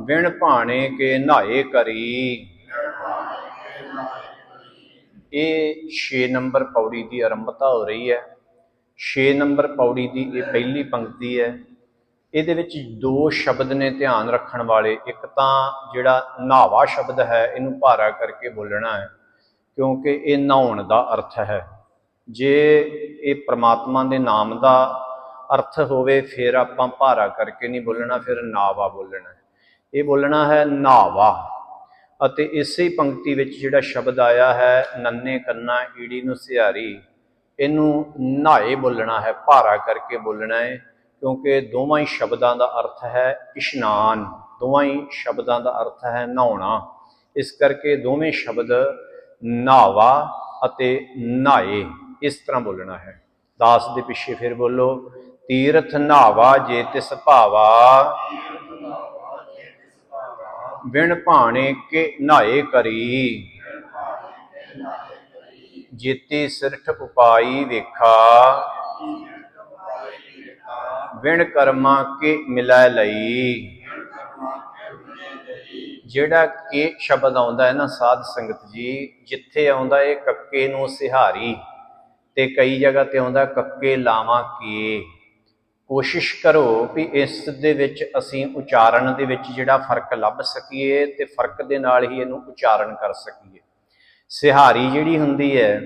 ਵਿਣ ਭਾਣੇ ਕੇ ਨਹਾਏ ਕਰੀ। ਇਹ 6 ਨੰਬਰ ਪੌੜੀ ਦੀ ਆਰੰਭਤਾ ਹੋ ਰਹੀ ਹੈ। 6 ਨੰਬਰ ਪੌੜੀ ਦੀ ਇਹ ਪਹਿਲੀ ਪੰਕਤੀ ਹੈ। ਇਹਦੇ ਵਿੱਚ ਦੋ ਸ਼ਬਦ ਨੇ ਧਿਆਨ ਰੱਖਣ ਵਾਲੇ। ਇੱਕ ਤਾਂ ਜਿਹੜਾ ਨਹਾਵਾ ਸ਼ਬਦ ਹੈ, ਇਹਨੂੰ ਭਾਰਾ ਕਰਕੇ ਬੋਲਣਾ ਹੈ, ਕਿਉਂਕਿ ਇਹ ਨਹਾਉਣ ਦਾ ਅਰਥ ਹੈ। ਜੇ ਇਹ ਪ੍ਰਮਾਤਮਾ ਦੇ ਨਾਮ ਦਾ ਅਰਥ ਹੋਵੇ, ਫਿਰ ਆਪਾਂ ਭਾਰਾ ਕਰਕੇ ਨਹੀਂ ਬੋਲਣਾ, ਫਿਰ ਨਾਵਾ ਬੋਲਣਾ ਇਹ ਬੋਲਣਾ ਹੈ ਨਾਵਾ ਅਤੇ ਇਸੇ ਪੰਕਤੀ ਵਿੱਚ ਜਿਹੜਾ ਸ਼ਬਦ ਆਇਆ ਹੈ, ਨੰਨੇ ਕੰਨਾ ਈੜੀ ਨੂੰ ਸਿਹਾਰੀ, ਇਹਨੂੰ ਨਹਾਏ ਬੋਲਣਾ ਹੈ, ਭਾਰਾ ਕਰਕੇ ਬੋਲਣਾ ਹੈ, ਕਿਉਂਕਿ ਦੋਵਾਂ ਹੀ ਸ਼ਬਦਾਂ ਦਾ ਅਰਥ ਹੈ ਇਸ਼ਨਾਨ, ਦੋਵਾਂ ਹੀ ਸ਼ਬਦਾਂ ਦਾ ਅਰਥ ਹੈ ਨਹਾਉਣਾ। ਇਸ ਕਰਕੇ ਦੋਵੇਂ ਸ਼ਬਦ ਨਹਾਵਾ ਅਤੇ ਨਹਾਏ ਇਸ ਤਰ੍ਹਾਂ ਬੋਲਣਾ ਹੈ। ਦਾਸ ਦੇ ਪਿੱਛੇ ਫਿਰ ਬੋਲੋ, ਤੀਰਥ ਨਹਾਵਾ ਜੇ ਤਿਸ ਭਾਵਾ ਬਿਨ ਭਾਣੇ ਕੇ ਨਹਾਏ ਕਰੀ। ਜੀਤੀ ਸਿਰਠ ਉਪਾਈ ਵੇਖਾ। ਬਿਨ ਕਰਮਾਂ ਕੇ ਮਿਲੈ ਲਈ। ਜਿਹੜਾ ਕੇ ਸ਼ਬਦ ਆਉਂਦਾ ਹੈ ਨਾ ਸਾਧ ਸੰਗਤ ਜੀ, ਜਿੱਥੇ ਆਉਂਦਾ ਹੈ ਕੱਕੇ ਨੂੰ ਸਿਹਾਰੀ, ਤੇ ਕਈ ਜਗ੍ਹਾ ਤੇ ਆਉਂਦਾ ਕੱਕੇ ਲਾਵਾਂ ਕੀ ਕੋਸ਼ਿਸ਼ ਕਰੋ ਵੀ ਇਸ ਦੇ ਵਿੱਚ ਅਸੀਂ ਉਚਾਰਨ ਦੇ ਵਿੱਚ ਜਿਹੜਾ ਫ਼ਰਕ ਲੱਭ ਸਕੀਏ ਤੇ ਫ਼ਰਕ ਦੇ ਨਾਲ ਹੀ ਇਹਨੂੰ ਉਚਾਰਨ ਕਰ ਸਕੀਏ। ਸਿਹਾਰੀ ਜਿਹੜੀ ਹੁੰਦੀ ਹੈ,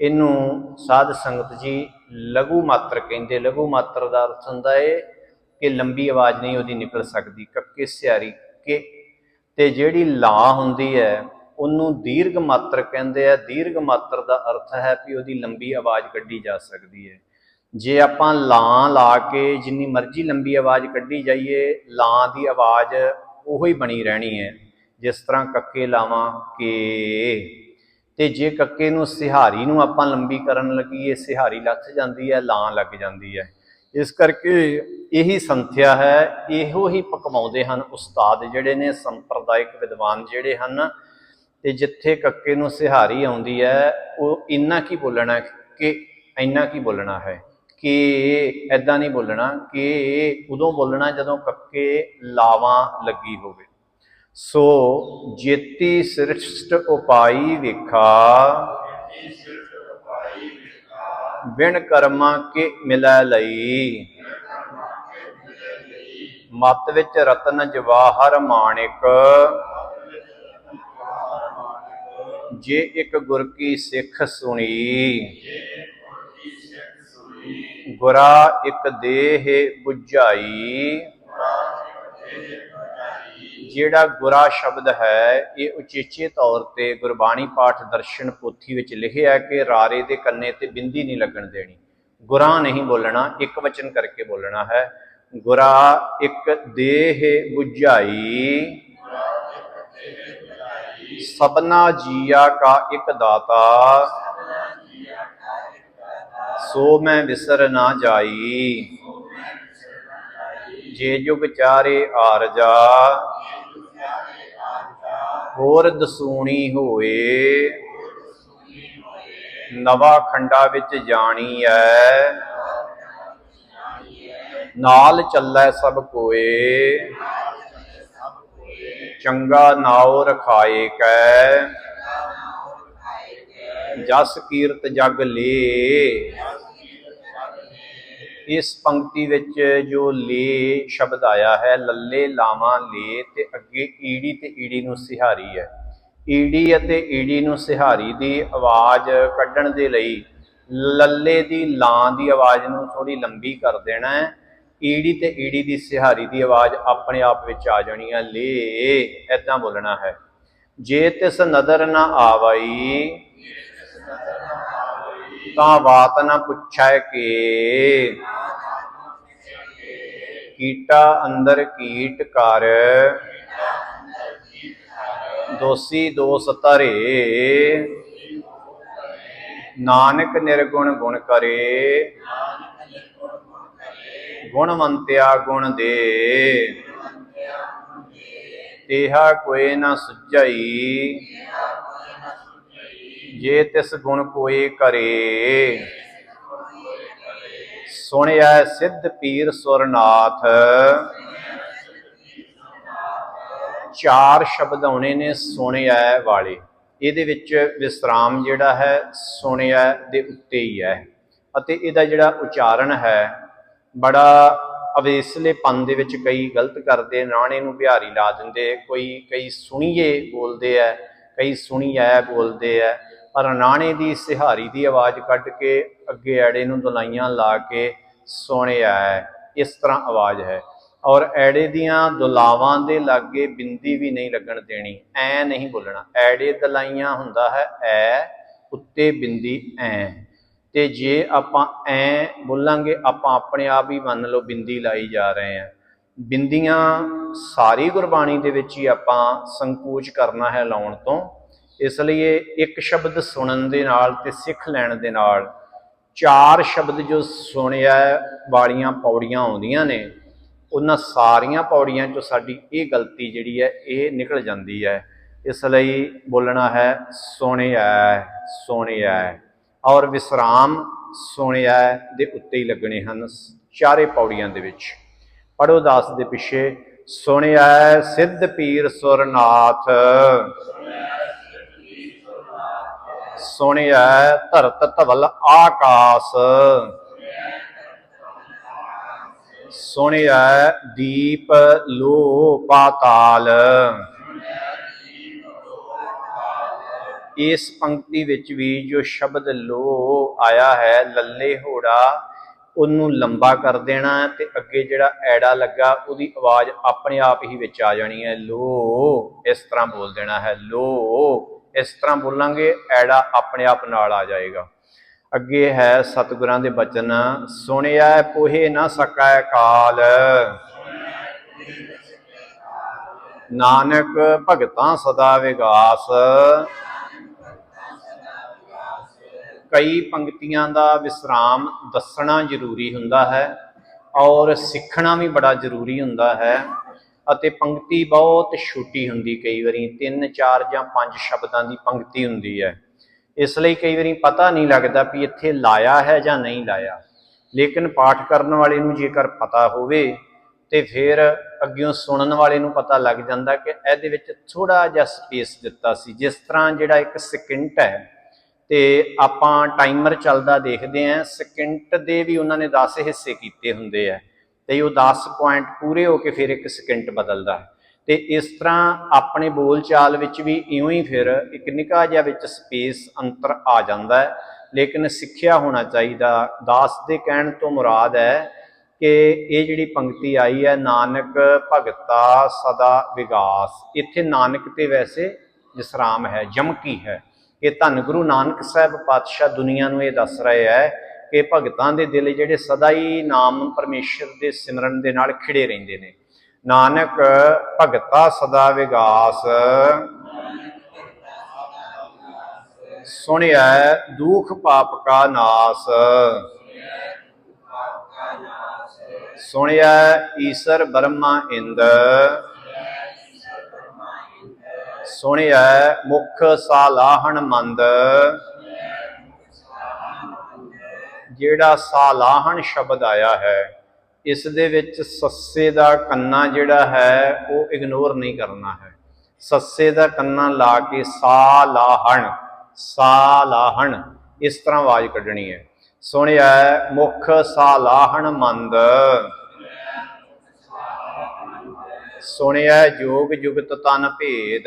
ਇਹਨੂੰ ਸਾਧ ਸੰਗਤ ਜੀ ਲਘੂ ਮਾਤਰ ਕਹਿੰਦੇ। ਲਘੂ ਮਾਤਰ ਦਾ ਅਰਥ ਹੁੰਦਾ ਹੈ ਕਿ ਲੰਬੀ ਆਵਾਜ਼ ਨਹੀਂ ਉਹਦੀ ਨਿਕਲ ਸਕਦੀ, ਕੱਕੇ ਸਿਹਾਰੀ ਕੇ। ਤੇ ਜਿਹੜੀ ਲਾ ਹੁੰਦੀ ਹੈ, ਉਹਨੂੰ ਦੀਰਘ ਮਾਤਰ ਕਹਿੰਦੇ ਆ। ਦੀਰਘ ਮਾਤਰ ਦਾ ਅਰਥ ਹੈ ਕਿ ਉਹਦੀ ਲੰਬੀ ਆਵਾਜ਼ ਕੱਢੀ ਜਾ ਸਕਦੀ ਹੈ। ਜੇ ਆਪਾਂ ਲਾਂ ਲਾ ਕੇ ਜਿੰਨੀ ਮਰਜ਼ੀ ਲੰਬੀ ਆਵਾਜ਼ ਕੱਢੀ ਜਾਈਏ, ਲਾਂ ਦੀ ਆਵਾਜ਼ ਉਹੋ ਹੀ ਬਣੀ ਰਹਿਣੀ ਹੈ। ਜਿਸ ਤਰ੍ਹਾਂ ਕੱਕੇ ਲਾਵਾਂ ਕੇ। ਤੇ ਜੇ ਕੱਕੇ ਨੂੰ ਸਿਹਾਰੀ ਨੂੰ ਆਪਾਂ ਲੰਬੀ ਕਰਨ ਲੱਗੀਏ, ਸਿਹਾਰੀ ਲੱਥ ਜਾਂਦੀ ਹੈ, ਲਾਂ ਲੱਗ ਜਾਂਦੀ ਹੈ। ਇਸ ਕਰਕੇ ਇਹੀ ਸੰਥਿਆ ਹੈ, ਇਹੋ ਹੀ ਪਕਵਾਉਂਦੇ ਹਨ ਉਸਤਾਦ ਜਿਹੜੇ ਨੇ, ਸੰਪਰਦਾਇਕ ਵਿਦਵਾਨ ਜਿਹੜੇ ਹਨ। ਤੇ ਜਿੱਥੇ ਕੱਕੇ ਨੂੰ ਸਿਹਾਰੀ ਆਉਂਦੀ ਹੈ, ਉਹ ਇੰਨਾ ਕੀ ਬੋਲਣਾ ਕਿ ਇੰਨਾ ਕੀ ਬੋਲਣਾ ਹੈ। ਕਿ ਐਦਾਂ ਨਹੀਂ ਬੋਲਣਾ ਕਿ ਉਦੋਂ ਬੋਲਣਾ ਜਦੋਂ ਕੱਕੇ ਲਾਵਾਂ ਲੱਗੀ ਹੋਵੇ। ਸੋ ਜੇਤੀ ਸ੍ਰਿਸ਼ਟ ਉਪਾਈ ਵੇਖਾ। ਬਿਨ ਕਰਮਾਂ ਕੇ ਮਿਲੈ ਲਈ। ਮਤ ਵਿੱਚ ਰਤਨ ਜਵਾਹਰ ਮਾਣਿਕ ਜੇ ਇੱਕ ਗੁਰ ਕੀ ਸਿੱਖ ਸੁਣੀ। ਗੁਰਾ ਇੱਕ ਦੇਹ 부ਝਾਈ ਜਿਹੜਾ ਗੁਰਾ ਸ਼ਬਦ ਹੈ, ਇਹ ਉਚੇਚੇ ਤੌਰ ਤੇ ਗੁਰਬਾਣੀ ਪਾਠ ਦਰਸ਼ਨ ਪੋਥੀ ਵਿੱਚ ਲਿਖਿਆ ਕਿ ਰਾਰੇ ਦੇ ਕੰਨੇ ਤੇ ਬਿੰਦੀ ਨਹੀਂ ਲੱਗਣ ਦੇਣੀ। ਗੁਰਾ ਨਹੀਂ ਬੋਲਣਾ, ਇੱਕ ਵਚਨ ਕਰਕੇ ਬੋਲਣਾ ਹੈ। ਗੁਰਾ ਇੱਕ ਦੇਹ 부ਝਾਈ ਸਬਨਾ ਜੀਆ ਕਾ ਇੱਕ ਦਾਤਾ। ਸੋ ਮੈਂ ਵਿਸਰ ਨਾ ਜਾਈ। ਜੇ ਜੁਗ ਚਾਰੇ ਆਰਜਾ ਹੋਰ ਦਸੂਣੀ ਹੋਏ, ਨਵਾ ਖੰਡਾ ਵਿੱਚ ਜਾਣੀ ਐ, ਨਾਲ ਚੱਲੈ ਸਭ ਕੋਏ, ਚੰਗਾ ਨਾਉ ਰਖਾਏ ਕੈ, ਜਸ ਕੀਰਤ ਜਗ ਲੇ। ਇਸ ਪੰਕਤੀ ਵਿੱਚ ਜੋ ਲੇ ਸ਼ਬਦ ਆਇਆ ਹੈ, ਲੱਲੇ ਲਾਵਾਂ ਲੇ ਤੇ ਅੱਗੇ ਈੜੀ ਤੇ ਈੜੀ ਨੂੰ ਸਿਹਾਰੀ ਹੈ। ਈੜੀ ਅਤੇ ਈੜੀ ਨੂੰ ਸਿਹਾਰੀ ਦੀ ਆਵਾਜ਼ ਕੱਢਣ ਦੇ ਲਈ ਲੱਲੇ ਦੀ ਲਾਂ ਦੀ ਆਵਾਜ਼ ਨੂੰ ਥੋੜੀ ਲੰਬੀ ਕਰ ਦੇਣਾ ਹੈ। ਈੜੀ ਤੇ ਈੜੀ ਦੀ ਸਿਹਾਰੀ ਦੀ ਆਵਾਜ਼ ਆਪਣੇ ਆਪ ਵਿੱਚ ਆ ਜਾਣੀ ਹੈ। ਲੇ ਐਦਾਂ ਬੋਲਣਾ ਹੈ। ਜੇ ਤਿਸ ਨਦਰ ਨਾ ਆਵਈ, ਤਾਂ ਬਾਤ ਨਾ ਪੁੱਛੈ ਕੇ। ਕੀਟਾ ਅੰਦਰ ਕੀਟ ਕਰ ਦੋਸੀ ਦੋਸ ਧਰੇ। ਨਾਨਕ ਨਿਰਗੁਣ ਗੁਣ ਕਰੇ। ਗੁਣਵੰਤਿਆ ਗੁਣ ਦੇ। ਤੇਹਾ ਕੋਏ ਨਾ ਸੁਝਈ। ਜੇ ਤਿਸ ਗੁਣ ਕੋਏ ਕਰੇ। ਸੁਣਿਆ ਸਿੱਧ ਪੀਰ ਸੁਰਨਾਥ। ਚਾਰ ਸ਼ਬਦ ਆਉਣੇ ਨੇ ਸੁਣਿਆ ਵਾਲੇ। ਇਹਦੇ ਵਿੱਚ ਵਿਸਰਾਮ ਜਿਹੜਾ ਹੈ, ਸੁਣਿਆ ਦੇ ਉੱਤੇ ਹੀ ਹੈ। ਅਤੇ ਇਹਦਾ ਜਿਹੜਾ ਉਚਾਰਨ ਹੈ, ਬੜਾ ਅਵੇਸਲੇ ਪੰਨ ਦੇ ਵਿੱਚ ਕਈ ਗਲਤ ਕਰਦੇ ਨਾਣੇ ਨੂੰ ਬਿਹਾਰੀ ਲਾ ਦਿੰਦੇ। ਕੋਈ, ਕਈ ਸੁਣੀਏ ਬੋਲਦੇ ਆ ਕਈ ਸੁਣੀ ਐ ਬੋਲਦੇ ਆ ਪਰ ਨਾਣੇ ਦੀ ਸਿਹਾਰੀ ਦੀ ਆਵਾਜ਼ ਕੱਢ ਕੇ, ਅੱਗੇ ਐੜੇ ਨੂੰ ਦੁਲਾਈਆਂ ਲਾ ਕੇ ਸੁਣਿਆ ਇਸ ਤਰ੍ਹਾਂ ਆਵਾਜ਼ ਹੈ। ਔਰ ਐੜੇ ਦੀਆਂ ਦੁਲਾਵਾਂ ਦੇ ਲਾਗੇ ਬਿੰਦੀ ਵੀ ਨਹੀਂ ਲੱਗਣ ਦੇਣੀ, ਐ ਨਹੀਂ ਬੋਲਣਾ। ਐੜੇ ਦਲਾਈਆਂ ਹੁੰਦਾ ਹੈ, ਐ ਉੱਤੇ ਬਿੰਦੀ ਐ। ਤੇ ਜੇ ਆਪਾਂ ਐ ਬੋਲਾਂਗੇ, ਆਪਾਂ ਆਪਣੇ ਆਪ ਹੀ ਮੰਨ ਲਓ ਬਿੰਦੀ ਲਾਈ ਜਾ ਰਹੇ ਹਾਂ। ਬਿੰਦੀਆਂ ਸਾਰੀ ਗੁਰਬਾਣੀ ਦੇ ਵਿੱਚ ਹੀ ਆਪਾਂ ਸੰਕੋਚ ਕਰਨਾ ਹੈ ਲਾਉਣ ਤੋਂ। ਇਸ ਲਈ ਇੱਕ ਸ਼ਬਦ ਸੁਣਨ ਦੇ ਨਾਲ ਤੇ ਸਿੱਖ ਲੈਣ ਦੇ ਨਾਲ ਚਾਰ ਸ਼ਬਦ ਜੋ ਸੁਣਿਆ ਵਾਲੀਆਂ ਪੌੜੀਆਂ ਆਉਂਦੀਆਂ ਨੇ, ਉਹਨਾਂ ਸਾਰੀਆਂ ਪੌੜੀਆਂ ਚੋਂ ਸਾਡੀ ਇਹ ਗਲਤੀ ਜਿਹੜੀ ਹੈ, ਇਹ ਨਿਕਲ ਜਾਂਦੀ ਹੈ। ਇਸ ਲਈ ਬੋਲਣਾ ਹੈ, ਸੁਣਿਆ ਸੁਣਿਆ। ਔਰ ਵਿਸਰਾਮ ਸੁਣਿਆ ਦੇ ਉੱਤੇ ਹੀ ਲੱਗਣੇ ਹਨ ਚਾਰੇ ਪੌੜੀਆਂ ਦੇ ਵਿੱਚ। ਪੜੋ ਦਾਸ ਦੇ ਪਿੱਛੇ, ਸੁਣਿਆ ਸਿੱਧ ਪੀਰ ਸੁਰਨਾਥ। ਸੁਣਿਆ ਸੁਣਿਆ ਧਰਤ ਧਵਲ ਆਕਾਸ। ਸੁਣਿਆ ਦੀਪ ਲੋ ਪਾਤਾਲ ਇਸ ਪੰਕਤੀ ਵਿੱਚ ਵੀ ਜੋ ਸ਼ਬਦ ਲੋ ਆਇਆ ਹੈ, ਲੱਲੇ ਹੋੜਾ, ਉਹਨੂੰ ਲੰਬਾ ਕਰ ਦੇਣਾ ਤੇ ਅੱਗੇ ਜਿਹੜਾ ਐੜਾ ਲੱਗਾ, ਉਹਦੀ ਆਵਾਜ਼ ਆਪਣੇ ਆਪ ਹੀ ਵਿੱਚ ਆ ਜਾਣੀ ਹੈ। ਲੋ, ਇਸ ਤਰ੍ਹਾਂ ਬੋਲ ਦੇਣਾ ਹੈ। ਲੋ। ਇਸ ਤਰ੍ਹਾਂ ਬੋਲਾਂਗੇ, ਐੜਾ ਆਪਣੇ ਆਪ ਨਾਲ ਆ ਜਾਏਗਾ। ਅੱਗੇ ਹੈ ਸਤਿਗੁਰਾਂ ਦੇ ਬਚਨ, ਸੁਣਿਆ ਪੋਹੇ ਨਾ ਸਕੈ ਕਾਲ। ਨਾਨਕ ਭਗਤਾਂ ਸਦਾ ਵਿਗਾਸ। ਕਈ ਪੰਕਤੀਆਂ ਦਾ ਵਿਸਰਾਮ ਦੱਸਣਾ ਜ਼ਰੂਰੀ ਹੁੰਦਾ ਹੈ ਔਰ ਸਿੱਖਣਾ ਵੀ ਬੜਾ ਜ਼ਰੂਰੀ ਹੁੰਦਾ ਹੈ। ਅਤੇ ਪੰਕਤੀ ਬਹੁਤ ਛੋਟੀ ਹੁੰਦੀ ਕਈ ਵਾਰੀ 3 4 ਜਾਂ 5 ਸ਼ਬਦਾਂ ਦੀ ਪੰਕਤੀ ਹੁੰਦੀ ਹੈ। ਇਸ ਲਈ ਕਈ ਵਾਰੀ ਪਤਾ ਨਹੀਂ ਲੱਗਦਾ ਵੀ ਇੱਥੇ ਲਾਇਆ ਹੈ ਜਾਂ ਨਹੀਂ ਲਾਇਆ। ਲੇਕਿਨ ਪਾਠ ਕਰਨ ਵਾਲੇ ਨੂੰ ਜੇਕਰ ਪਤਾ ਹੋਵੇ ਤੇ ਫਿਰ ਅੱਗਿਓਂ ਸੁਣਨ ਵਾਲੇ ਨੂੰ ਪਤਾ ਲੱਗ ਜਾਂਦਾ ਕਿ ਇਹਦੇ ਵਿੱਚ ਥੋੜਾ ਜਿਹਾ ਸਪੇਸ ਦਿੱਤਾ ਸੀ। ਜਿਸ ਤਰ੍ਹਾਂ ਜਿਹੜਾ ਇੱਕ ਸਕਿੰਟ ਹੈ ਤੇ ਆਪਾਂ ਟਾਈਮਰ ਚੱਲਦਾ ਦੇਖਦੇ ਆਂ ਸਕਿੰਟ ਦੇ ਵੀ ਉਹਨਾਂ ਨੇ 10 ਹਿੱਸੇ ਕੀਤੇ ਹੁੰਦੇ ਆ। ਤੇ ਉਹ 10 ਪੁਆਇੰਟ ਪੂਰੇ ਹੋ ਕੇ ਫਿਰ ਇੱਕ ਸਕਿੰਟ ਬਦਲਦਾ ਹੈ। ਤੇ ਇਸ ਤਰ੍ਹਾਂ ਆਪਣੇ ਬੋਲਚਾਲ ਵਿੱਚ ਵੀ ਇਉਂ ਹੀ ਫਿਰ ਇੱਕ ਨਿੱਕਾ ਜਿਹਾ ਵਿੱਚ ਸਪੇਸ ਅੰਤਰ ਆ ਜਾਂਦਾ ਹੈ। ਲੇਕਿਨ ਸਿੱਖਿਆ ਹੋਣਾ ਚਾਹੀਦਾ। ਦਾਸ ਦੇ ਕਹਿਣ ਤੋਂ ਮੁਰਾਦ ਹੈ ਕਿ ਇਹ ਜਿਹੜੀ ਪੰਕਤੀ ਆਈ ਹੈ, ਨਾਨਕ ਭਗਤਾ ਸਦਾ ਵਿਗਾਸ। ਇੱਥੇ ਨਾਨਕ ਤੇ ਵੈਸੇ ਜਸਰਾਮ ਹੈ ਜਮਕੀ ਹੈ। ਕਿ ਧੰਨ ਗੁਰੂ ਨਾਨਕ ਸਾਹਿਬ ਪਾਤਸ਼ਾਹ ਦੁਨੀਆ ਨੂੰ ਇਹ ਦੱਸ ਰਹੇ ਹੈ ਕਿ ਭਗਤਾਂ ਦੇ ਦਿਲ ਜਿਹੜੇ ਸਦਾ ਹੀ ਨਾਮ ਪਰਮੇਸ਼ਰ ਦੇ ਸਿਮਰਨ ਦੇ ਨਾਲ ਖਿੜੇ ਰਹਿੰਦੇ ਨੇ। ਨਾਨਕ, ਭਗਤਾ ਸਦਾ ਵਿਗਾਸ। ਸੁਣਿਆ ਦੁਖ ਪਾਪ ਕਾ ਨਾਸ। ਸੁਣਿਆ ਈਸ਼ਰ ਬ੍ਰਹਮਾ ਇੰਦ। ਸੁਣਿਆ ਮੁਖ ਸਾਲਾਹਣ ਮੰਦ। ਜਿਹੜਾ ਸਾਲਾਹਣ ਸ਼ਬਦ ਆਇਆ ਹੈ, ਇਸ ਦੇ ਵਿੱਚ ਸੱਸੇ ਦਾ ਕੰਨਾ ਜਿਹੜਾ ਹੈ, ਉਹ ਇਗਨੋਰ ਨਹੀਂ ਕਰਨਾ ਹੈ। ਸੱਸੇ ਦਾ ਕੰਨਾ ਲਾ ਕੇ ਸਾਲਾਹਣ ਸਾਲਾਹਣ, ਇਸ ਤਰ੍ਹਾਂ ਆਵਾਜ਼ ਕੱਢਣੀ ਹੈ। ਸੁਣਿਆ, ਮੁਖ ਸਾਲਾਹਣ ਮੰਦ। ਸੁਣਿਆ, ਜੋਗ ਜੁਗਤ ਤਨ ਭੇਦ।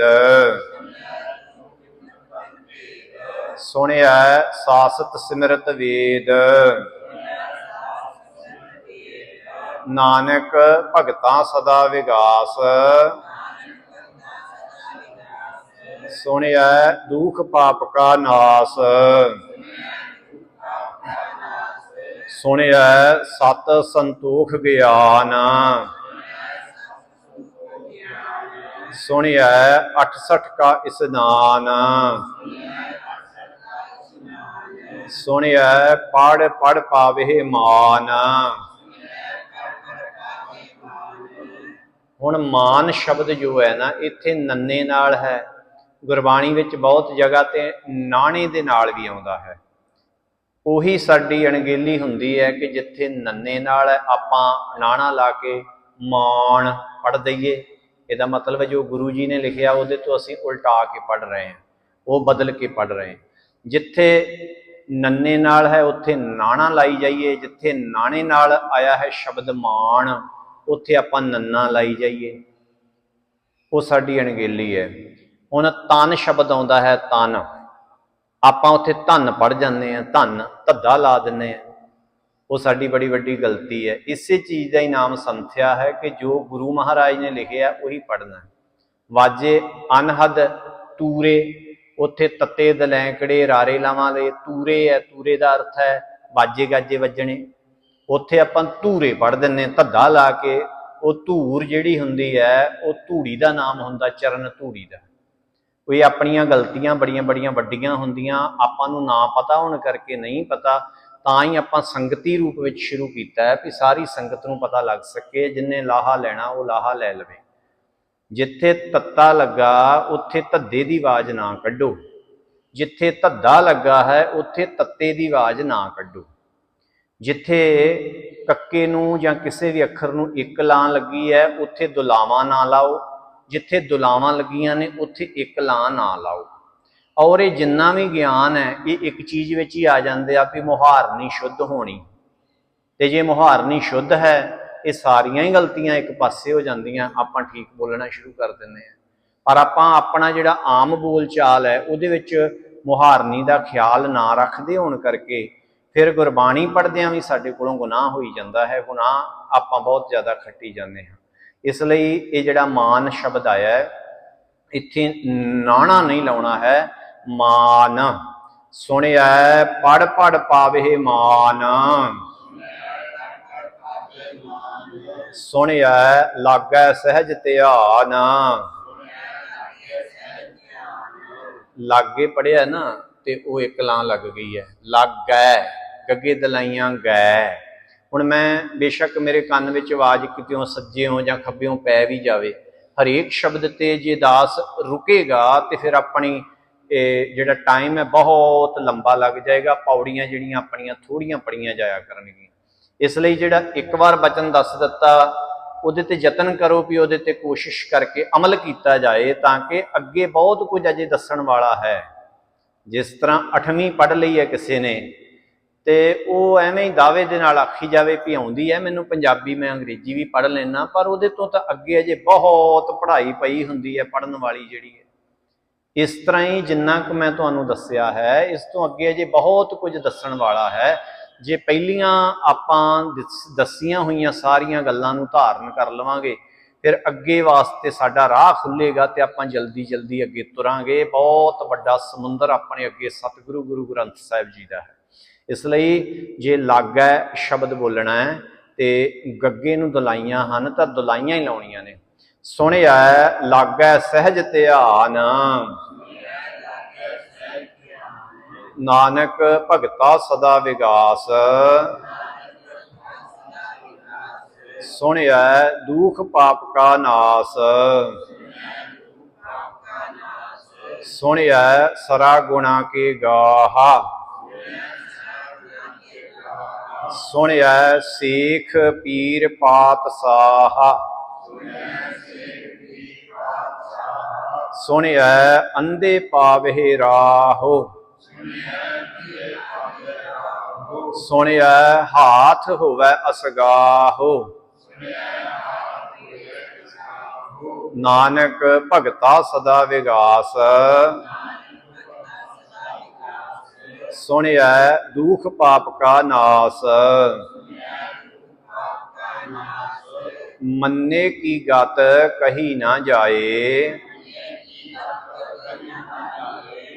ਸੁਣਿਆ ਸਾਸਤ ਸਿਮਰਤ ਵੇਦ। ਨਾਨਕ ਭਗਤਾਂ ਸਦਾ ਵਿਗਾਸ। ਸੁਣਿਆ ਦੁਖ ਪਾਪ ਕਾ ਨਾਸ। ਸੁਣਿਆ ਸਤ ਸੰਤੋਖ ਗਿਆਨ। ਸੁਣਿਆ 68 ਕਾ ਇਸਨਾਨ। ਸੁਣਿਆ ਪੜ ਪੜ ਪਾਵੇ ਮਾਨ। ਹੁਣ ਮਾਨ ਸ਼ਬਦ ਜੋ ਹੈ ਨਾ, ਇੱਥੇ ਨੰਨੇ ਨਾਲ ਹੈ। ਗੁਰਬਾਣੀ ਵਿੱਚ ਬਹੁਤ ਜਗ੍ਹਾ ਤੇ ਨਾਣੇ ਦੇ ਨਾਲ ਵੀ ਆਉਂਦਾ ਹੈ। ਉਹੀ ਸਾਡੀ ਅਣਗਹਿਲੀ ਹੁੰਦੀ ਹੈ ਕਿ ਜਿੱਥੇ ਨੰਨੇ ਨਾਲ ਆਪਾਂ ਨਾਣਾ ਲਾ ਕੇ ਮਾਣ ਪੜ ਦਈਏ। ਇਹਦਾ ਮਤਲਬ ਹੈ ਜੋ ਗੁਰੂ ਜੀ ਨੇ ਲਿਖਿਆ, ਉਹਦੇ ਤੋਂ ਅਸੀਂ ਉਲਟਾ ਕੇ ਪੜ ਰਹੇ ਹਾਂ। ਉਹ ਬਦਲ ਕੇ ਪੜ ਰਹੇ ਹਾਂ। ਜਿੱਥੇ ਨੰਨੇ ਨਾਲ ਹੈ, ਉੱਥੇ ਨਾਣਾ ਲਾਈ ਜਾਈਏ। ਜਿੱਥੇ ਨਾਣੇ ਨਾਲ ਆਇਆ ਹੈ ਸ਼ਬਦ ਮਾਣ, ਉੱਥੇ ਆਪਾਂ ਨੰਨਾ ਲਾਈ ਜਾਈਏ। ਉਹ ਸਾਡੀ ਅਣਗੇਲੀ ਹੈ। ਹੁਣ ਤਨ ਸ਼ਬਦ ਆਉਂਦਾ ਹੈ, ਤਨ। ਆਪਾਂ ਉੱਥੇ ਧਨ ਪੜ ਜਾਂਦੇ ਆ ਧਨ, ਧੱਦਾ ਲਾ ਦਿੰਦੇ ਆ ਉਹ ਸਾਡੀ ਬੜੀ ਵੱਡੀ ਗਲਤੀ ਹੈ। ਇਸੇ ਚੀਜ਼ ਦਾ ਹੀ ਨਾਮ ਸੰਥਿਆ ਹੈ ਕਿ ਜੋ ਗੁਰੂ ਮਹਾਰਾਜ ਨੇ ਲਿਖਿਆ, ਉਹੀ ਪੜਨਾ ਵਾਜੇ ਅਨਹਦ ਤੂਰੇ ਉੱਥੇ ਤੱਤੇ ਦਲੈਂਕੜੇ, ਰਾਰੇ ਲਾਵਾਂ ਦੇ, ਤੂਰੇ ਹੈ ਤੂਰੇ ਦਾ ਅਰਥ ਹੈ ਵਾਜੇ ਗਾਜੇ ਵੱਜਣੇ। ਉੱਥੇ ਆਪਾਂ ਧੂਰੇ ਪੜ ਦਿੰਨੇ ਧੱਦਾ ਲਾ ਕੇ, ਉਹ ਧੂਰ ਜਿਹੜੀ ਹੁੰਦੀ ਹੈ ਉਹ ਧੂੜੀ ਦਾ ਨਾਮ ਹੁੰਦਾ, ਚਰਨ ਧੂੜੀ ਦਾ। ਕੋਈ ਆਪਣੀਆਂ ਗਲਤੀਆਂ ਬੜੀਆਂ ਬੜੀਆਂ ਵੱਡੀਆਂ ਹੁੰਦੀਆਂ, ਆਪਾਂ ਨੂੰ ਨਾ ਪਤਾ, ਹੋਣ ਕਰਕੇ ਨਹੀਂ ਪਤਾ, ਤਾਂ ਹੀ ਆਪਾਂ ਸੰਗਤੀ ਰੂਪ ਵਿੱਚ ਸ਼ੁਰੂ ਕੀਤਾ ਹੈ ਕਿ ਸਾਰੀ ਸੰਗਤ ਨੂੰ ਪਤਾ ਲੱਗ ਸਕੇ, ਜਿੰਨੇ ਲਾਹਾ ਲੈਣਾ, ਉਹ ਲਾਹਾ ਲੈ ਲਵੇ। ਜਿੱਥੇ ਤੱਤਾ ਲੱਗਾ, ਉੱਥੇ ਧੱਦੇ ਦੀ ਆਵਾਜ਼ ਨਾ ਕੱਢੋ। ਜਿੱਥੇ ਧੱਦਾ ਲੱਗਾ ਹੈ, ਉੱਥੇ ਤੱਤੇ ਦੀ ਆਵਾਜ਼ ਨਾ ਕੱਢੋ। ਜਿੱਥੇ ਕੱਕੇ ਨੂੰ ਜਾਂ ਕਿਸੇ ਵੀ ਅੱਖਰ ਨੂੰ ਇੱਕ ਲਾਂ ਲੱਗੀ ਹੈ, ਉੱਥੇ ਦੁਲਾਵਾਂ ਨਾ ਲਾਓ। ਜਿੱਥੇ ਦੁਲਾਵਾਂ ਲੱਗੀਆਂ ਨੇ, ਉੱਥੇ ਇੱਕ ਲਾਂ ਨਾ ਲਾਓ। ਔਰ ਇਹ ਜਿੰਨਾ ਵੀ ਗਿਆਨ ਹੈ, ਇਹ ਇੱਕ ਚੀਜ਼ ਵਿੱਚ ਹੀ ਆ ਜਾਂਦੇ ਆ ਵੀ ਮੁਹਾਰਨੀ ਸ਼ੁੱਧ ਹੋਣੀ। ਤੇ ਜੇ ਮੁਹਾਰਨੀ ਸ਼ੁੱਧ ਹੈ ਇਹ ਸਾਰੀਆਂ ਹੀ ਗਲਤੀਆਂ ਇੱਕ ਪਾਸੇ ਹੋ ਜਾਂਦੀਆਂ, ਆਪਾਂ ਠੀਕ ਬੋਲਣਾ ਸ਼ੁਰੂ ਕਰ ਦਿੰਦੇ ਆ ਪਰ ਆਪਾਂ ਆਪਣਾ ਜਿਹੜਾ ਆਮ ਬੋਲਚਾਲ ਹੈ, ਉਹਦੇ ਵਿੱਚ ਮੁਹਾਰਨੀ ਦਾ ਖਿਆਲ ਨਾ ਰੱਖਦੇ ਹੋਣ ਕਰਕੇ ਫਿਰ ਗੁਰਬਾਣੀ ਪੜ੍ਹਦਿਆਂ ਵੀ ਸਾਡੇ ਕੋਲੋਂ ਗੁਨਾਹ ਹੋਈ ਜਾਂਦਾ ਹੈ, ਗੁਨਾਹ ਆਪਾਂ ਬਹੁਤ ਜ਼ਿਆਦਾ ਖੱਟੀ ਜਾਂਦੇ ਹਾਂ। ਇਸ ਲਈ ਇਹ ਜਿਹੜਾ ਮਾਨ ਸ਼ਬਦ ਆਇਆ ਹੈ, ਇੱਥੇ ਨਾਣਾ ਨਹੀਂ ਲਾਉਣਾ ਹੈ, ਮਾਨ। ਸੁਣਿਆ ਪੜ ਪੜ ਪਾਵੇ ਮਾਨ। ਸੁਣਿਆ ਲਾਗੈ ਸਹਿਜ ਧਿਆਨ। ਲਾਗੇ ਪੜਿਆ ਨਾ ਤੇ ਉਹ ਇੱਕ ਲਾਂ ਲੱਗ ਗਈ ਹੈ। ਲਾਗੈ, ਗੱਗੇ ਦਲਾਈਆਂ ਗੈ। ਹੁਣ ਮੈਂ ਬੇਸ਼ੱਕ ਮੇਰੇ ਕੰਨ ਵਿੱਚ ਆਵਾਜ਼ ਕਿਤੇੋਂ ਸੱਜੇੋਂ ਜਾਂ ਖੱਬਿਓਂ ਪੈ ਵੀ ਜਾਵੇ। ਹਰੇਕ ਸ਼ਬਦ ਤੇ ਜੇ ਦਾਸ ਰੁਕੇਗਾ ਤੇ ਫਿਰ ਆਪਣੀ, ਇਹ ਜਿਹੜਾ ਟਾਈਮ ਹੈ ਬਹੁਤ ਲੰਬਾ ਲੱਗ ਜਾਏਗਾ। ਪੌੜੀਆਂ ਜਿਹੜੀਆਂ ਆਪਣੀਆਂ ਥੋੜੀਆਂ ਪੜੀਆਂ ਜਾਇਆ ਕਰਨਗੀਆਂ। ਇਸ ਲਈ ਜਿਹੜਾ ਇੱਕ ਵਾਰ ਬਚਨ ਦੱਸ ਦਿੱਤਾ, ਉਹਦੇ ਤੇ ਯਤਨ ਕਰੋ ਵੀ ਉਹਦੇ ਤੇ ਕੋਸ਼ਿਸ਼ ਕਰਕੇ ਅਮਲ ਕੀਤਾ ਜਾਏ ਤਾਂ ਕਿ ਅੱਗੇ ਬਹੁਤ ਕੁਝ ਅਜੇ ਦੱਸਣ ਵਾਲਾ ਹੈ। ਜਿਸ ਤਰ੍ਹਾਂ 8ਵੀਂ ਪੜ੍ਹ ਲਈ ਹੈ ਕਿਸੇ ਨੇ, ਤੇ ਉਹ ਐਵੇਂ ਹੀ ਦਾਅਵੇ ਦੇ ਨਾਲ ਆਖੀ ਜਾਵੇ ਵੀ ਆਉਂਦੀ ਹੈ, ਮੈਨੂੰ ਪੰਜਾਬੀ, ਮੈਂ ਅੰਗਰੇਜ਼ੀ ਵੀ ਪੜ੍ਹ ਲੈਣਾ ਪਰ ਉਹਦੇ ਤੋਂ ਤਾਂ ਅੱਗੇ ਅਜੇ ਬਹੁਤ ਪੜ੍ਹਾਈ ਪਈ ਹੁੰਦੀ ਹੈ, ਪੜ੍ਹਨ ਵਾਲੀ ਜਿਹੜੀ ਹੈ। ਇਸ ਤਰ੍ਹਾਂ ਹੀ ਜਿੰਨਾ ਕੁ ਮੈਂ ਤੁਹਾਨੂੰ ਦੱਸਿਆ ਹੈ, ਇਸ ਤੋਂ ਅੱਗੇ ਅਜੇ ਬਹੁਤ ਕੁਝ ਦੱਸਣ ਵਾਲਾ ਹੈ। ਜੇ ਪਹਿਲੀਆਂ ਆਪਾਂ ਦੱਸੀਆਂ ਹੋਈਆਂ ਸਾਰੀਆਂ ਗੱਲਾਂ ਨੂੰ ਧਾਰਨ ਕਰ ਲਵਾਂਗੇ, ਫਿਰ ਅੱਗੇ ਵਾਸਤੇ ਸਾਡਾ ਰਾਹ ਖੁੱਲੇਗਾ ਤੇ ਆਪਾਂ ਜਲਦੀ ਜਲਦੀ ਅੱਗੇ ਤੁਰਾਂਗੇ। ਬਹੁਤ ਵੱਡਾ ਸਮੁੰਦਰ ਆਪਣੇ ਅੱਗੇ ਸਤਿਗੁਰੂ, ਗੁਰੂ ਗ੍ਰੰਥ ਸਾਹਿਬ ਜੀ ਦਾ ਹੈ। ਇਸ ਲਈ ਜੇ ਲਾਗੈ ਸ਼ਬਦ ਬੋਲਣਾ ਹੈ ਤੇ ਗੱਗੇ ਨੂੰ ਦੁਲਾਈਆਂ ਹਨ ਤਾਂ ਦੁਲਾਈਆਂ ਹੀ ਲਾਉਣੀਆਂ ਨੇ। ਸੁਣਿਆ ਲਾਗੈ ਸਹਿਜ ਧਿਆਨ। ਨਾਨਕ ਭਗਤਾ ਸਦਾ ਵਿਗਾਸ। ਸੁਣਿਆ ਦੁਖ ਪਾਪ ਕਾ ਨਾਸ। ਸੁਣਿਆ ਸਰਾ ਗੁਣਾ ਕੇ ਗਾਹਾ। ਸੁਣਿਆ ਸੇਖ ਪੀਰ ਪਾਤ ਸਾਹਾ। ਸੁਣਿਆ ਅੰਧੇ ਪਾਵੇ ਰਾਹੋ। ਸੁਣਿਆ ਹਾਥ ਹੋਵੇ ਅਸਗਾਹੋ। ਨਾਨਕ ਭਗਤਾ ਸਦਾ ਵਿਗਾਸ। ਸੁਣਿਆ ਦੁਖ ਪਾਪ ਕਾ ਨਾਸ। ਮੰਨੇ ਕੀ ਗਤ ਕਹੀ ਨਾ ਜਾਏ।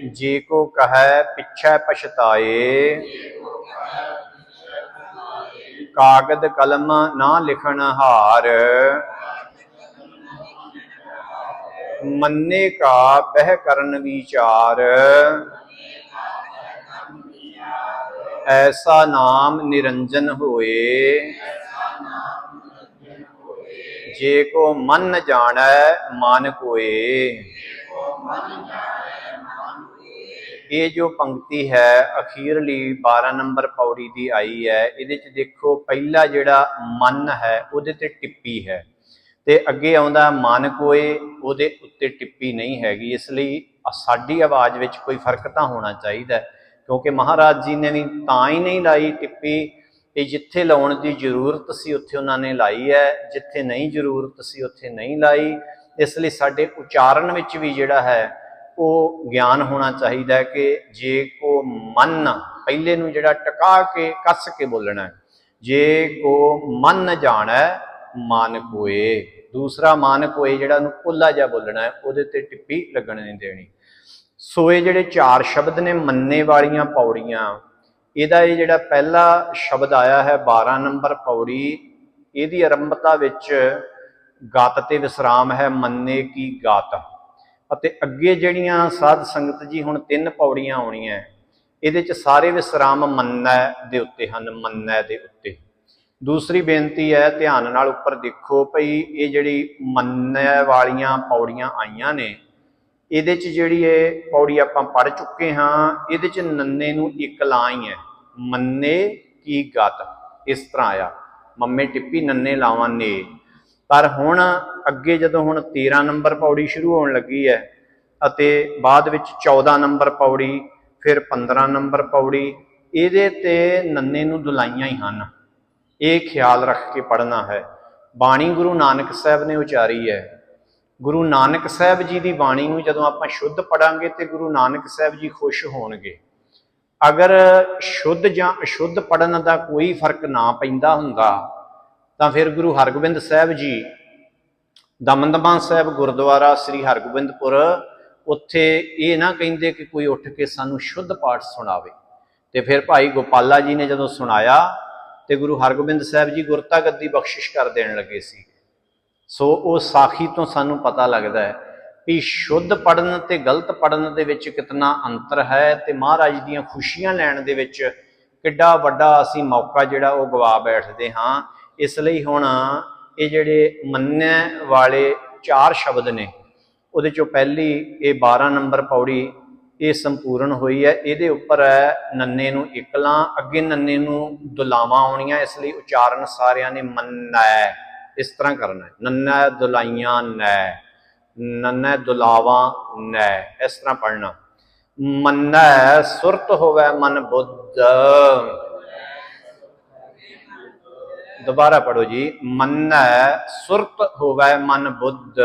ਜੇ ਕੋ ਕਹੈ ਪਿਛੈ ਪਛਤਾਏ। ਕਾਗਦ ਕਲਮ ਨਾ ਲਿਖਣ ਹਾਰ। ਮੰਨੇ ਕਾ ਬਹਿ ਕਰਨ ਵਿਚਾਰ। ਐਸਾ ਨਾਮ ਨਿਰੰਜਨ ਹੋਏ। ਜੇ ਕੋ ਮਨ ਜਾਣੈ, ਮਨ ਕੋਏ। ਇਹ ਜੋ ਪੰਕਤੀ ਹੈ ਅਖੀਰਲੀ 12 ਨੰਬਰ ਪੌੜੀ ਦੀ ਆਈ ਹੈ, ਇਹਦੇ ਚ ਦੇਖੋ ਪਹਿਲਾ ਜਿਹੜਾ ਮਨ ਹੈ, ਉਹਦੇ ਤੇ ਟਿੱਪੀ ਹੈ। ਤੇ ਅੱਗੇ ਆਉਂਦਾ ਮਨ ਕੋਏ, ਉਹਦੇ ਉੱਤੇ ਟਿੱਪੀ ਨਹੀਂ ਹੈਗੀ। ਇਸ ਲਈ ਅ- ਸਾਡੀ ਆਵਾਜ਼ ਵਿੱਚ ਕੋਈ ਫ਼ਰਕ ਤਾਂ ਹੋਣਾ ਚਾਹੀਦਾ ਕਿਉਂਕਿ ਮਹਾਰਾਜ ਜੀ ਨੇ ਵੀ ਤਾਂ ਹੀ ਨਹੀਂ ਲਾਈ ਟਿੱਪੀ, ਇਹ ਜਿੱਥੇ ਲਾਉਣ ਦੀ ਜ਼ਰੂਰਤ ਸੀ, ਉੱਥੇ ਉਹਨਾਂ ਨੇ ਲਾਈ ਹੈ। ਜਿੱਥੇ ਨਹੀਂ ਜ਼ਰੂਰਤ ਸੀ, ਉੱਥੇ ਨਹੀਂ ਲਾਈ। ਇਸ ਲਈ ਸਾਡੇ ਉਚਾਰਨ ਵਿੱਚ ਵੀ ਜਿਹੜਾ ਹੈ ਉਹ ਗਿਆਨ ਹੋਣਾ ਚਾਹੀਦਾ ਹੈ ਕਿ ਜੇ ਕੋ ਮਨ ਪਹਿਲੇ ਨੂੰ ਜਿਹੜਾ ਟਿਕਾ ਕੇ, ਕੱਸ ਕੇ ਬੋਲਣਾ ਜੇ ਕੋ ਮਨ ਜਾਣਾ, ਮਨ ਕੋਏ। ਦੂਸਰਾ ਮਨ ਕੋਏ ਜਿਹੜਾ ਉਹਨੂੰ ਪੁੱਲਾ ਜਿਹਾ ਬੋਲਣਾ ਹੈ, ਉਹਦੇ ਤੇ ਟਿੱਪੀ ਲੱਗਣ ਨਹੀਂ ਦੇਣੀ। ਸੋ ਇਹ ਜਿਹੜੇ ਚਾਰ ਸ਼ਬਦ ਨੇ ਮੰਨੇ ਵਾਲੀਆਂ ਪੌੜੀਆਂ, ਇਹਦਾ ਇਹ ਜਿਹੜਾ ਪਹਿਲਾ ਸ਼ਬਦ ਆਇਆ ਹੈ 12 ਨੰਬਰ ਪੌੜੀ, ਇਹਦੀ ਆਰੰਭਤਾ ਵਿੱਚ ਗਾਤ ਤੇ ਵਿਸਰਾਮ ਹੈ, ਮੰਨੇ ਕੀ ਗਾਤ। ਅਤੇ ਅੱਗੇ ਜਿਹੜੀਆਂ ਸਾਧ ਸੰਗਤ ਜੀ ਹੁਣ ਤਿੰਨ ਪੌੜੀਆਂ ਆਉਣੀਆਂ ਇਹਦੇ ਚ ਸਾਰੇ ਵਿਸਰਾਮ ਮੰਨੈ ਦੇ ਉੱਤੇ ਹਨ, ਮੰਨੈ ਦੇ ਉੱਤੇ। ਦੂਸਰੀ ਬੇਨਤੀ ਹੈ, ਧਿਆਨ ਨਾਲ ਉੱਪਰ ਦੇਖੋ ਭਈ ਇਹ ਜਿਹੜੀ ਮੰਨੈ ਵਾਲੀਆਂ ਪੌੜੀਆਂ ਆਈਆਂ ਨੇ, ਇਹਦੇ ਚ ਜਿਹੜੀ ਇਹ ਪੌੜੀ ਆਪਾਂ ਪੜ ਚੁੱਕੇ ਹਾਂ, ਇਹਦੇ ਚ ਨੰਨੇ ਨੂੰ ਇੱਕ ਲਾਂ ਹੀ ਹੈ ਮੰਨੇ ਕੀ ਗਤ, ਇਸ ਤਰ੍ਹਾਂ ਆਇਆ ਮੰਮੇ ਟਿੱਪੀ, ਨੰਨੇ ਲਾਵਾਂ ਨੇ। ਪਰ ਹੁਣ ਅੱਗੇ ਜਦੋਂ ਹੁਣ 13 ਨੰਬਰ ਪੌੜੀ ਸ਼ੁਰੂ ਹੋਣ ਲੱਗੀ ਹੈ ਅਤੇ ਬਾਅਦ ਵਿੱਚ 14 ਨੰਬਰ ਪੌੜੀ, ਫਿਰ 15 ਨੰਬਰ ਪੌੜੀ, ਇਹਦੇ ਤੇ ਨੰਨੇ ਨੂੰ ਦੁਲਾਈਆਂ ਹੀ ਹਨ। ਇਹ ਖਿਆਲ ਰੱਖ ਕੇ ਪੜਨਾ ਹੈ। ਬਾਣੀ ਗੁਰੂ ਨਾਨਕ ਸਾਹਿਬ ਨੇ ਉਚਾਰੀ ਹੈ। ਗੁਰੂ ਨਾਨਕ ਸਾਹਿਬ ਜੀ ਦੀ ਬਾਣੀ ਨੂੰ ਜਦੋਂ ਆਪਾਂ ਸ਼ੁੱਧ ਪੜਾਂਗੇ ਤੇ ਗੁਰੂ ਨਾਨਕ ਸਾਹਿਬ ਜੀ ਖੁਸ਼ ਹੋਣਗੇ। ਅਗਰ ਸ਼ੁੱਧ ਜਾਂ ਅਸ਼ੁੱਧ ਪੜਨ ਦਾ ਕੋਈ ਫ਼ਰਕ ਨਾ ਪੈਂਦਾ ਹੁੰਦਾ ਤਾਂ ਫਿਰ ਗੁਰੂ ਹਰਗੋਬਿੰਦ ਸਾਹਿਬ ਜੀ ਦਮਦਮਾ ਸਾਹਿਬ ਗੁਰਦੁਆਰਾ ਸ੍ਰੀ ਹਰਗੋਬਿੰਦਪੁਰ, ਉੱਥੇ ਇਹ ਨਾ ਕਹਿੰਦੇ ਕਿ ਕੋਈ ਉੱਠ ਕੇ ਸਾਨੂੰ ਸ਼ੁੱਧ ਪਾਠ ਸੁਣਾਵੇ। ਤੇ ਫਿਰ ਭਾਈ ਗੋਪਾਲਾ ਜੀ ਨੇ ਜਦੋਂ ਸੁਣਾਇਆ, ਤੇ ਗੁਰੂ ਹਰਗੋਬਿੰਦ ਸਾਹਿਬ ਜੀ ਗੁਰਤਾ ਗੱਦੀ ਬਖਸ਼ਿਸ਼ ਕਰ ਦੇਣ ਲੱਗੇ ਸੀ। ਸੋ ਉਹ ਸਾਖੀ ਤੋਂ ਸਾਨੂੰ ਪਤਾ ਲੱਗਦਾ ਹੈ ਵੀ ਸ਼ੁੱਧ ਪੜਨ ਤੇ ਗਲਤ ਪੜਨ ਦੇ ਵਿੱਚ ਕਿਤਨਾ ਅੰਤਰ ਹੈ ਤੇ ਮਹਾਰਾਜ ਦੀਆਂ ਖੁਸ਼ੀਆਂ ਲੈਣ ਦੇ ਵਿੱਚ ਕਿੱਡਾ ਵੱਡਾ ਅਸੀਂ ਮੌਕਾ ਜਿਹੜਾ ਉਹ ਗਵਾ ਬੈਠਦੇ ਹਾਂ। ਇਸ ਲਈ ਹੁਣ ਇਹ ਜਿਹੜੇ ਮੰਨੈ ਵਾਲੇ ਚਾਰ ਸ਼ਬਦ ਨੇ, ਉਹਦੇ ਚੋਂ ਪਹਿਲੀ ਇਹ 12 ਨੰਬਰ ਪੌੜੀ ਇਹ ਸੰਪੂਰਨ ਹੋਈ ਹੈ, ਇਹਦੇ ਉੱਪਰ ਹੈ ਨੰਨੇ ਨੂੰ ਇਕਲਾਂ, ਅੱਗੇ ਨੰਨੇ ਨੂੰ ਦੁਲਾਵਾਂ ਆਉਣੀਆਂ, ਇਸ ਲਈ ਉਚਾਰਨ ਸਾਰਿਆਂ ਨੇ ਮੰਨੈ, ਇਸ ਤਰ੍ਹਾਂ ਕਰਨਾ ਹੈ। ਨੰਨਾ ਦੁਲਾਈਆਂ ਨੈ, ਨੰਨਾ ਦੁਲਾਵਾਂ ਨੈ, ਇਸ ਤਰ੍ਹਾਂ ਪੜਨਾ ਮੰਨੈ ਸੁਰਤ ਹੋਵੇ ਮਨ ਬੁੱਧ ਦੁਬਾਰਾ ਪੜੋ ਜੀ, ਮੰਨੈ ਸੁਰਤ ਹੋਵੇ ਮਨ ਬੁੱਧ।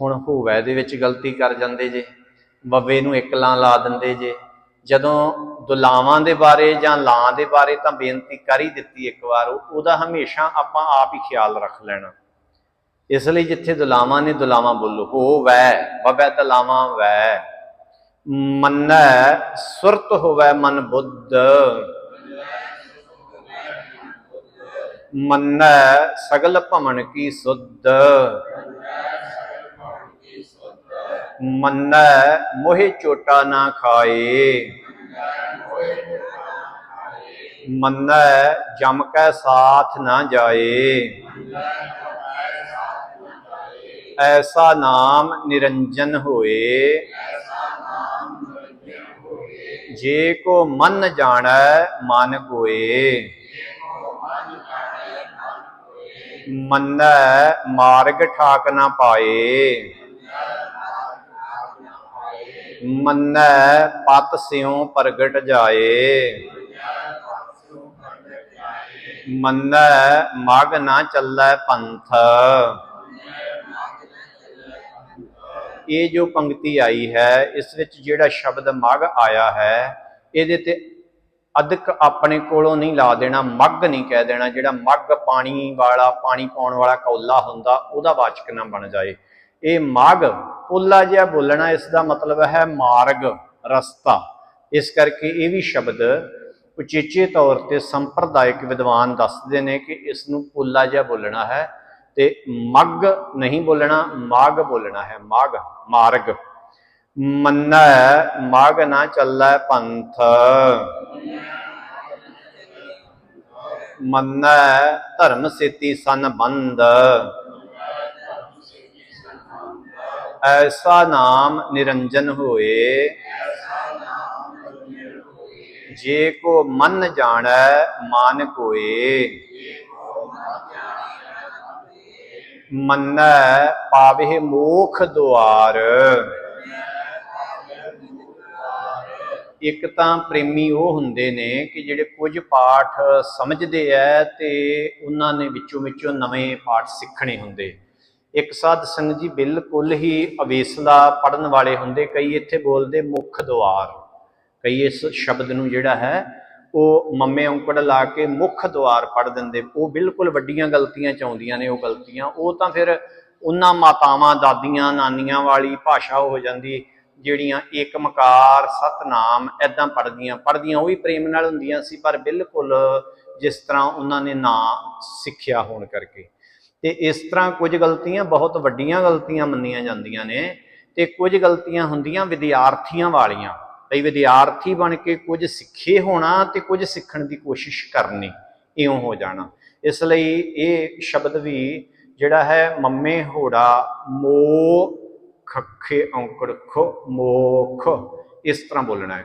ਹੁਣ ਹੋਵੇ ਦੇ ਵਿੱਚ ਗਲਤੀ ਕਰ ਜਾਂਦੇ ਜੇ, ਬੱਬੇ ਨੂੰ ਇੱਕ ਲਾਂ ਲਾ ਦਿੰਦੇ ਜੇ। ਜਦੋਂ ਦੁਲਾਵਾਂ ਦੇ ਬਾਰੇ ਜਾਂ ਲਾਂ ਦੇ ਬਾਰੇ ਤਾਂ ਬੇਨਤੀ ਕਰ ਹੀ ਦਿੱਤੀ ਇੱਕ ਵਾਰ, ਉਹਦਾ ਹਮੇਸ਼ਾ ਆਪਾਂ ਆਪ ਹੀ ਖਿਆਲ ਰੱਖ ਲੈਣਾ। ਇਸ ਲਈ ਜਿੱਥੇ ਦੁਲਾਵਾਂ ਨੇ ਦੁਲਾਵਾਂ ਬੋਲੋ ਹੋ ਵੈ ਬਬੈ ਦੁਲਾਵਾਂ ਵੈ। ਮੰਨੈ ਸੁਰਤ ਹੋਵੇ ਮਨ ਬੁੱਧ ਮੰਨੈ ਸਗਲ ਭਮਨ ਕੀ ਸੁਧ ਮੰਨੈ ਮੋਹਿ ਚੋਟਾ ਨਾ ਖਾਏ ਮੰਨੈ ਜਮ ਕੈ ਸਾਥ ਨਾ ਜਾਏ ਐਸਾ ਨਾਮ ਨਿਰੰਜਨ ਹੋਏ ਜੇ ਕੋ ਮਨ ਜਾਣੈ, ਮਨ ਕੋਏ ਮੰਨੈ, ਮਾਰਗ ਠਾਕ ਨਾ ਪਾਏ। ਮੰਨੈ, ਪਤ ਸਿਉ ਪ੍ਰਗਟ ਜਾਏ। ਮੰਨੈ, ਮਗ ਨਾ ਚੱਲੈ ਪੰਥ। ਇਹ ਜੋ ਪੰਕਤੀ ਆਈ ਹੈ, ਇਸ ਵਿੱਚ ਜਿਹੜਾ ਸ਼ਬਦ ਮਗ ਆਇਆ ਹੈ, ਇਹਦੇ ਤੇ ਅਧਿਕ ਆਪਣੇ ਕੋਲੋਂ ਨਹੀਂ ਲਾ ਦੇਣਾ, ਮੱਗ ਨਹੀਂ ਕਹਿ ਦੇਣਾ, ਜਿਹੜਾ ਮੱਗ ਪਾਣੀ ਵਾਲਾ, ਪਾਣੀ ਪਾਉਣ ਵਾਲਾ ਕੌਲਾ ਹੁੰਦਾ, ਉਹਦਾ ਵਾਚਕ ਨਾ ਬਣ ਜਾਏ। ਇਹ ਮੱਗ ਪੁੱਲਾ ਜਿਹਾ ਬੋਲਣਾ, ਇਸ ਦਾ ਮਤਲਬ ਹੈ ਮਾਰਗ, ਰਸਤਾ। ਇਸ ਕਰਕੇ ਇਹ ਵੀ ਸ਼ਬਦ ਉਚੇਚੇ ਤੌਰ ਤੇ ਸੰਪਰਦਾਇਕ ਵਿਦਵਾਨ ਦੱਸਦੇ ਨੇ ਕਿ ਇਸ ਨੂੰ ਪੁੱਲਾ ਜਿਹਾ ਬੋਲਣਾ ਹੈ। ਤੇ ਮੱਗ ਨਹੀਂ ਬੋਲਣਾ, ਮਾਗ ਬੋਲਣਾ ਹੈ, ਮਾਗ, ਮਾਰਗ। ਮੰਨੈ, ਮਾਗ ਨਾ ਚੱਲੈ ਪੰਥ। ਮੰਨੈ, ਧਰਮ ਸੇਤੀ ਸੰਬੰਧ ਐਸਾ ਨਾਮ ਨਿਰੰਜਨ ਹੋਏ। ਜੇ ਕੋ ਮਨ ਜਾਣੈ, ਮਾਨ ਕੋਏ। ਮੰਨੈ ਪਾਵੇ ਮੋਖ ਦੁਆਰ। ਇੱਕ ਤਾਂ ਪ੍ਰੇਮੀ ਉਹ ਹੁੰਦੇ ਨੇ ਕਿ ਜਿਹੜੇ ਕੁਝ ਪਾਠ ਸਮਝਦੇ ਐ ਤੇ ਉਹਨਾਂ ਨੇ ਵਿੱਚੋਂ ਵਿੱਚੋਂ ਨਵੇਂ ਪਾਠ ਸਿੱਖਣੇ ਹੁੰਦੇ। ਇੱਕ ਸਾਧ ਸੰਗਤ ਜੀ ਬਿਲਕੁਲ ਹੀ ਅਵੇਸਲਾ ਪੜਨ ਵਾਲੇ ਹੁੰਦੇ, ਕਈ ਇੱਥੇ ਬੋਲਦੇ ਮੁੱਖ ਦੁਆਰ। ਕਈ ਇਸ ਸ਼ਬਦ ਨੂੰ ਜਿਹੜਾ ਹੈ ਉਹ ਮੰਮੇ ਔਂਕੜ ਲਾ ਕੇ ਮੁੱਖ ਦੁਆਰ ਪੜ ਦਿੰਦੇ। ਉਹ ਬਿਲਕੁਲ ਵੱਡੀਆਂ ਗਲਤੀਆਂ ਚ ਆਉਂਦੀਆਂ ਨੇ ਉਹ ਗਲਤੀਆਂ। ਉਹ ਤਾਂ ਫਿਰ ਉਹਨਾਂ ਮਾਤਾਵਾਂ, ਦਾਦੀਆਂ, ਨਾਨੀਆਂ ਵਾਲੀ ਭਾਸ਼ਾ ਹੋ ਜਾਂਦੀ, ਜਿਹੜੀਆਂ ਏਕ ਮਕਾਰ ਸਤਨਾਮ ਐਦਾਂ ਪੜਦੀਆਂ ਪੜਦੀਆਂ ਉਹ ਵੀ ਪ੍ਰੇਮ ਨਾਲ ਹੁੰਦੀਆਂ ਸੀ, ਪਰ ਬਿਲਕੁਲ ਜਿਸ ਤਰ੍ਹਾਂ ਉਹਨਾਂ ਨੇ ਨਾ ਸਿੱਖਿਆ ਹੋਣ ਕਰਕੇ। ਤੇ ਇਸ ਤਰ੍ਹਾਂ ਕੁਝ ਗਲਤੀਆਂ, ਬਹੁਤ ਵੱਡੀਆਂ ਗਲਤੀਆਂ ਮੰਨੀਆਂ ਜਾਂਦੀਆਂ ਨੇ। ਤੇ ਕੁਝ ਗਲਤੀਆਂ ਹੁੰਦੀਆਂ ਵਿਦਿਆਰਥੀਆਂ ਵਾਲੀਆਂ। ਕਈ ਵਿਦਿਆਰਥੀ ਬਣ ਕੇ ਕੁਝ ਸਿੱਖੇ ਹੋਣਾ ਤੇ ਕੁਝ ਸਿੱਖਣ ਦੀ ਕੋਸ਼ਿਸ਼ ਕਰਨੀ, ਇਉਂ ਹੋ ਜਾਣਾ। ਇਸ ਲਈ ਇਹ ਸ਼ਬਦ ਵੀ ਜਿਹੜਾ ਹੈ, ਮੰਮੇ ਹੋੜਾ ਮੋ ਖੱਖੇ ਔਂਕੜ ਖੋ, ਮੋਖ, ਇਸ ਤਰ੍ਹਾਂ ਬੋਲਣਾ ਹੈ।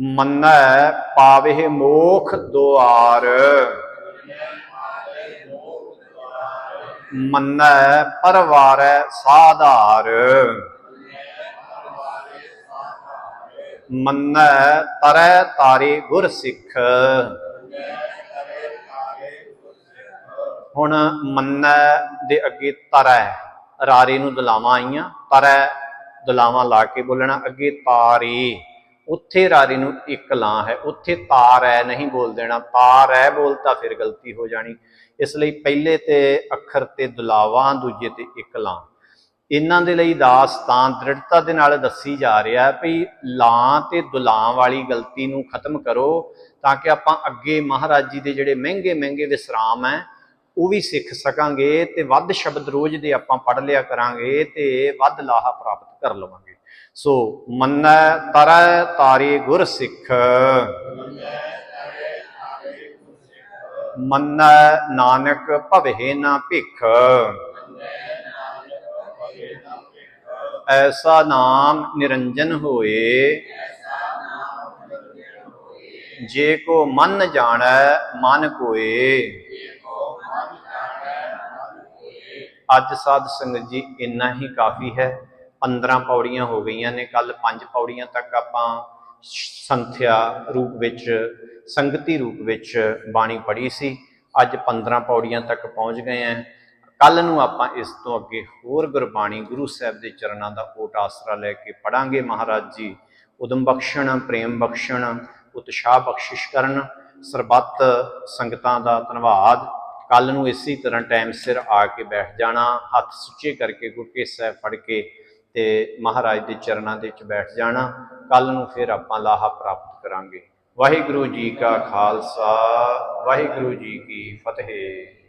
ਮੰਨੈ ਪਾਵੇ ਮੋਖ ਦੁਆਰ। ਮੰਨੈ ਪਰਵਾਰੈ ਸਾਧਾਰ। ਮੰਨੈ ਤਰੈ ਤਾਰੇ ਗੁਰ ਸਿੱਖ। ਹੁਣ ਮੰਨੈ ਦੇ ਅੱਗੇ ਤਰੈ, ਰਾਰੇ ਨੂੰ ਦਲਾਵਾਂ ਆਈਆਂ, ਤਰੈ ਦਲਾਵਾਂ ਲਾ ਕੇ ਬੋਲਣਾ, ਅੱਗੇ ਤਾਰੇ, ਉੱਥੇ ਰਾਰੀ ਨੂੰ ਇੱਕ ਲਾਂ ਹੈ, ਉੱਥੇ ਤਾਰ ਹੈ ਨਹੀਂ ਬੋਲ ਦੇਣਾ, ਤਾਰ ਹੈ ਬੋਲਤਾ ਫਿਰ ਗਲਤੀ ਹੋ ਜਾਣੀ। ਇਸ ਲਈ ਪਹਿਲੇ ਤੇ ਅੱਖਰ ਤੇ ਦੁਲਾਵਾਂ, ਦੂਜੇ ਤੇ ਇੱਕ ਲਾਂ। ਇਹਨਾਂ ਦੇ ਲਈ ਦਾਸ ਤਾਂ ਦ੍ਰਿੜਤਾ ਦੇ ਨਾਲ ਦੱਸੀ ਜਾ ਰਿਹਾ ਹੈ ਵੀ ਲਾਂ ਤੇ ਦੁਲਾਂ ਵਾਲੀ ਗਲਤੀ ਨੂੰ ਖਤਮ ਕਰੋ ਤਾਂ ਕਿ ਆਪਾਂ ਅੱਗੇ ਮਹਾਰਾਜ ਜੀ ਦੇ ਜਿਹੜੇ ਮਹਿੰਗੇ ਮਹਿੰਗੇ ਵਿਸਰਾਮ ਹੈ, ਉਹ ਵੀ ਸਿੱਖ ਸਕਾਂਗੇ ਤੇ ਵੱਧ ਸ਼ਬਦ ਰੋਜ਼ ਦੇ ਆਪਾਂ ਪੜ ਲਿਆ ਕਰਾਂਗੇ ਤੇ ਵੱਧ ਲਾਹਾ ਪ੍ਰਾਪਤ ਕਰ ਲਵਾਂਗੇ। ਸੋ ਮੰਨੈ ਤਰੈ ਤਾਰੇ ਗੁਰ ਸਿੱਖ। ਮੰਨੈ ਨਾਨਕ ਭਵੇ ਨਾ ਭਿਖ। ਐਸਾ ਨਾਮ ਨਿਰੰਜਨ ਹੋਏ। ਜੇ ਕੋ ਮਨ ਜਾਣੈ, ਮਨ ਕੋਏ। ਅੱਜ ਸਾਧ ਸੰਗਤ ਜੀ ਇੰਨਾ ਹੀ ਕਾਫੀ ਹੈ। 15 ਪੌੜੀਆਂ ਹੋ ਗਈਆਂ ਨੇ। ਕੱਲ 5 ਪੌੜੀਆਂ ਤੱਕ ਆਪਾਂ ਸੰਥਿਆ ਰੂਪ ਵਿੱਚ, ਸੰਗਤੀ ਰੂਪ ਵਿੱਚ ਬਾਣੀ ਪੜ੍ਹੀ ਸੀ। ਅੱਜ 15 ਪੌੜੀਆਂ ਤੱਕ ਪਹੁੰਚ ਗਏ ਆਂ ਕੱਲ ਨੂੰ ਆਪਾਂ ਇਸ ਤੋਂ ਅੱਗੇ ਹੋਰ ਗੁਰਬਾਣੀ ਗੁਰੂ ਸਾਹਿਬ ਦੇ ਚਰਨਾਂ ਦਾ ਓਟ ਆਸਰਾ ਲੈ ਕੇ ਪੜਾਂਗੇ ਮਹਾਰਾਜ ਜੀ। ਉਦਮ ਬਖਸ਼ਣ, ਪ੍ਰੇਮ ਬਖਸ਼ਣ, ਉਤਸ਼ਾਹ ਬਖਸ਼ਿਸ਼ ਕਰਨ, ਸਰਬੱਤ ਸੰਗਤਾਂ ਦਾ ਧੰਨਵਾਦ। ਕੱਲ ਨੂੰ ਇਸੇ ਤਰ੍ਹਾਂ ਟਾਈਮ ਸਿਰ ਆ ਕੇ ਬੈਠ ਜਾਣਾ, ਹੱਥ ਸੁੱਚੇ ਕਰਕੇ ਗੁਰਕੇ ਸਾਹਿਬ ਫੜ ਕੇ ਤੇ ਮਹਾਰਾਜ ਦੇ ਚਰਨਾਂ ਦੇ ਵਿੱਚ ਬੈਠ ਜਾਣਾ। ਕੱਲ ਨੂੰ ਫਿਰ ਆਪਾਂ ਲਾਹਾ ਪ੍ਰਾਪਤ ਕਰਾਂਗੇ। ਵਾਹਿਗੁਰੂ ਜੀ ਕਾ ਖਾਲਸਾ, ਵਾਹਿਗੁਰੂ ਜੀ ਕੀ ਫਤਿਹ।